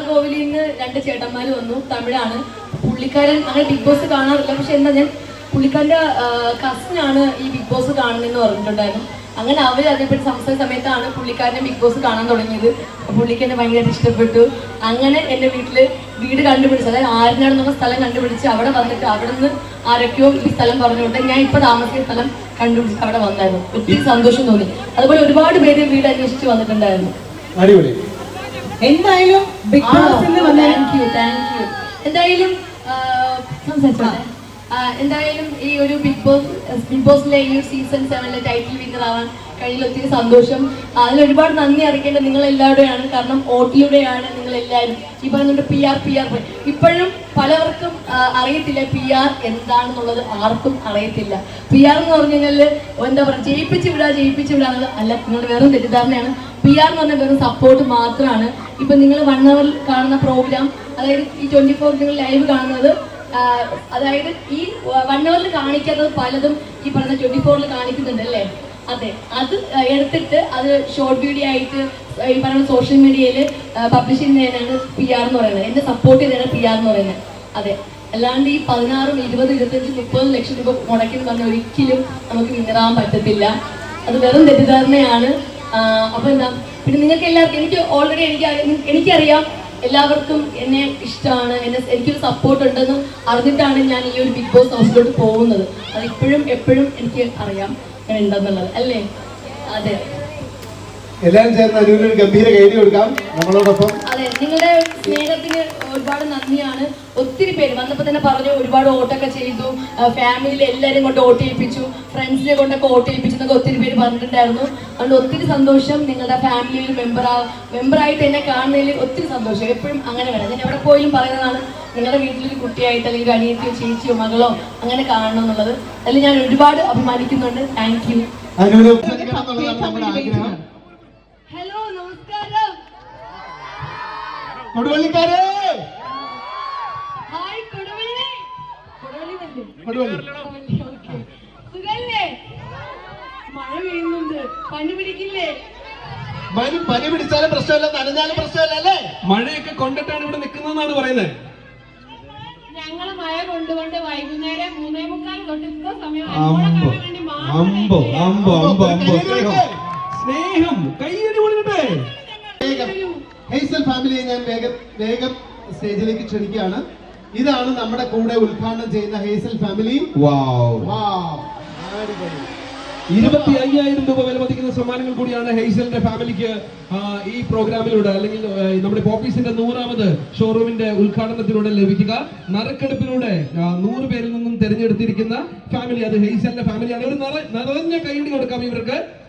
നാഗർകോവിലിൽ നിന്ന് രണ്ട് ചേട്ടന്മാർ വന്നു. തമിഴാണ്. പുള്ളിക്കാരൻ അങ്ങനെ ബിഗ് ബോസ് കാണാറില്ല. പക്ഷെ എന്താ ഞാൻ പുള്ളിക്കാരന്റെ കസിനാണ് ഈ ബിഗ് ബോസ് കാണുന്നതെന്ന് പറഞ്ഞിട്ടുണ്ടായിരുന്നു. അങ്ങനെ അവർ അതേപ്പറ്റി സംസാര സമയത്താണ് പുള്ളിക്കാരനെ ബിഗ് ബോസ് കാണാൻ തുടങ്ങിയത്. പുള്ളിക്ക് എന്നെ ഭയങ്കരമായിട്ട് ഇഷ്ടപ്പെട്ടു. അങ്ങനെ എന്റെ വീട്ടിൽ വീട് കണ്ടുപിടിച്ച്. അതായത് ആരിനാണെന്നുള്ള സ്ഥലം കണ്ടുപിടിച്ച് അവിടെ വന്നിട്ട് അവിടെ നിന്ന് ആരൊക്കെയോ ഈ സ്ഥലം പറഞ്ഞുകൊണ്ട് ഞാൻ ഇപ്പൊ താമസിക്കുന്ന സ്ഥലം കണ്ടുപിടിച്ച് അവിടെ വന്നായിരുന്നു. ഒത്തിരി സന്തോഷം തോന്നി. അതുപോലെ ഒരുപാട് പേര് വീട് അന്വേഷിച്ച് വന്നിട്ടുണ്ടായിരുന്നു. അടിപൊളി. എന്തായാലും ബിഗ് ബോസിൽ വന്ന താങ്ക് യു താങ്ക് യു എന്തായാലും സംസാരിച്ചോട്ടെ എന്തായാലും ഈ ഒരു ബിഗ് ബോസ് ബിഗ് ബോസിലെ ഈ ഒരു സീസൺ സെവനിലെ ടൈറ്റിൽ വിന്നർ ആവാൻ കഴിഞ്ഞ ഒത്തിരി സന്തോഷം. അതിൽ ഒരുപാട് നന്ദി അറിയിക്കേണ്ടത് നിങ്ങൾ എല്ലാവരുടെയാണ് കാരണം ഓട്ടിലൂടെയാണ് നിങ്ങൾ എല്ലാവരും ഈ പറഞ്ഞുകൊണ്ട് പി ആർ പി ആർ ഇപ്പോഴും പലവർക്കും അറിയത്തില്ല പി ആർ എന്താണെന്നുള്ളത് ആർക്കും അറിയത്തില്ല. പി ആർ എന്ന് പറഞ്ഞു കഴിഞ്ഞാൽ എന്താ പറയുക ജയിപ്പിച്ച് വിടുക ജയിപ്പിച്ച് എന്നുള്ളത് അല്ല. നിങ്ങൾ വെറും തെറ്റിദ്ധാരണയാണ്. പി ആർ എന്ന് പറഞ്ഞാൽ വെറും സപ്പോർട്ട് മാത്രമാണ്. ഇപ്പൊ നിങ്ങൾ വൺ അവറിൽ കാണുന്ന പ്രോഗ്രാം അതായത് ഈ ട്വന്റി ഫോർ നിങ്ങൾ ലൈവ് കാണുന്നത് അതായത് ഈ വൺ അവറിൽ കാണിക്കാത്തത് പലതും ഈ പറഞ്ഞ ട്വന്റി ഫോറിൽ കാണിക്കുന്നുണ്ട് അല്ലേ? അതെ അത് എടുത്തിട്ട് അത് ഷോർട്ട് വീഡിയോ ആയിട്ട് ഈ പറയുന്ന സോഷ്യൽ മീഡിയയിൽ പബ്ലിഷ് ചെയ്യുന്നതിനാണ് പി ആർ എന്ന് പറയുന്നത്. എന്നെ സപ്പോർട്ട് ചെയ്തതാണ് പി ആർ എന്ന് പറയുന്നത്. അതെ അല്ലാണ്ട് ഈ പതിനാറും ഇരുപത് ഇരുപത്തഞ്ച് മുപ്പത് ലക്ഷം രൂപ മുടക്കി എന്ന് പറഞ്ഞാൽ ഒരിക്കലും നമുക്ക് വിന്നറാൻ പറ്റത്തില്ല. അത് വെറും തെറ്റിദ്ധാരണയാണ്. അപ്പൊ എന്താ പിന്നെ നിങ്ങൾക്ക് എല്ലാവർക്കും എനിക്ക് ഓൾറെഡി എനിക്ക് എനിക്കറിയാം എല്ലാവർക്കും എന്നെ ഇഷ്ടമാണ് എന്നെ എനിക്കൊരു സപ്പോർട്ട് ഉണ്ടെന്ന് അറിഞ്ഞിട്ടാണ് ഞാൻ ഈ ഒരു ബിഗ് ബോസ് ഹൗസിലോട്ട് പോകുന്നത്. അത് ഇപ്പോഴും എപ്പോഴും എനിക്ക് അറിയാം. ഉണ്ടെന്നുള്ളത്. അല്ലേ? അതെ. എല്ലാവരും ചേർന്ന് അനുവിന് ഒരു ഗംഭീര കൈഡി കൊടുക്കാം. നമ്മളോടൊപ്പം അതെ നിങ്ങളുടെ സ്നേഹത്തിന് ഒരുപാട് നന്ദിയാണ്. ഒത്തിരി പേര് വന്നപ്പോൾ തന്നെ പറഞ്ഞു ഒരുപാട് ഓട്ടൊക്കെ ചെയ്തു. ഫാമിലിയിൽ എല്ലാവരും കൊണ്ട് വോട്ട് ചെയ്യിപ്പിച്ചു ഫ്രണ്ട്സിനെ കൊണ്ടൊക്കെ വോട്ട് ചെയ്യിപ്പിച്ചു എന്നൊക്കെ ഒത്തിരി പേര് പറഞ്ഞിട്ടുണ്ടായിരുന്നു. അതുകൊണ്ട് ഒത്തിരി സന്തോഷം നിങ്ങളുടെ ഫാമിലിയിൽ മെമ്പർ മെമ്പറായിട്ട് എന്നെ കാണുന്നതിൽ ഒത്തിരി സന്തോഷം. എപ്പോഴും അങ്ങനെ വേണം ഞാൻ എവിടെ പോയാലും പറയുന്നതാണ് നിങ്ങളുടെ വീട്ടിലൊരു കുട്ടിയായിട്ട് അല്ലെങ്കിൽ അനിയത്തിയോ ചേച്ചിയോ മകളോ അങ്ങനെ കാണണം എന്നുള്ളത്. അതിൽ ഞാൻ ഒരുപാട് അഭിമാനിക്കുന്നുണ്ട്. താങ്ക് യു ഹലോ നമസ്കാരം. കൊടുവള്ളിക്കാരെ. ഹായ് കൊടുവള്ളി. കൊടുവള്ളി. സുഖല്ലേ? മഴ പെയ്യുന്നുണ്ട്. പനി പിടിക്കില്ലേ? പനി പനി പിടിച്ചാലും പ്രശ്നമല്ല നനഞ്ഞാലും പ്രശ്നമല്ല അല്ലേ? മഴയൊക്കെ കൊണ്ടിട്ടാണ് ഇവിടെ നിൽക്കുന്നതെന്നാണ് പറയുന്നത്. ഞങ്ങൾ മഴ കൊണ്ടുകൊണ്ട് വൈകുന്നേരം മൂന്നേ മുക്കാൽ തൊട്ട് ഇത്ര സമയം അനുമോളെ കാണാൻ വേണ്ടി മാത്രം അമ്പോ അമ്പോ അമ്പോ അമ്പോ സ്നേഹം സ്നേഹം ഫാമിലിയെ ഞാൻ വേഗം വേഗം സ്റ്റേജിലേക്ക് ക്ഷണിക്കുകയാണ്. ഇതാണ് നമ്മുടെ കൂടെ ഉദ്ഘാടനം ചെയ്യുന്ന ഹേസൽ ഫാമിലി. ഇരുപത്തി അയ്യായിരം രൂപ വില മതിക്കുന്ന സമ്മാനങ്ങൾ കൂടിയാണ് ഹെയ്സലിന്റെ ഫാമിലിക്ക് ഈ പ്രോഗ്രാമിലൂടെ അല്ലെങ്കിൽ നമ്മുടെ പോപ്പീസിന്റെ നൂറാമത് ഷോറൂമിന്റെ ഉദ്ഘാടനത്തിലൂടെ ലഭിക്കുക. നറുക്കെടുപ്പിലൂടെ നൂറ് പേരിൽ നിന്നും തിരഞ്ഞെടുത്തിരിക്കുന്ന ഫാമിലി അത് ഹെയ്സലിന്റെ ഫാമിലിയാണ് ഒരു നിറ- നിറഞ്ഞ കൈയടി കൊടുക്കാം ഇവർക്ക്.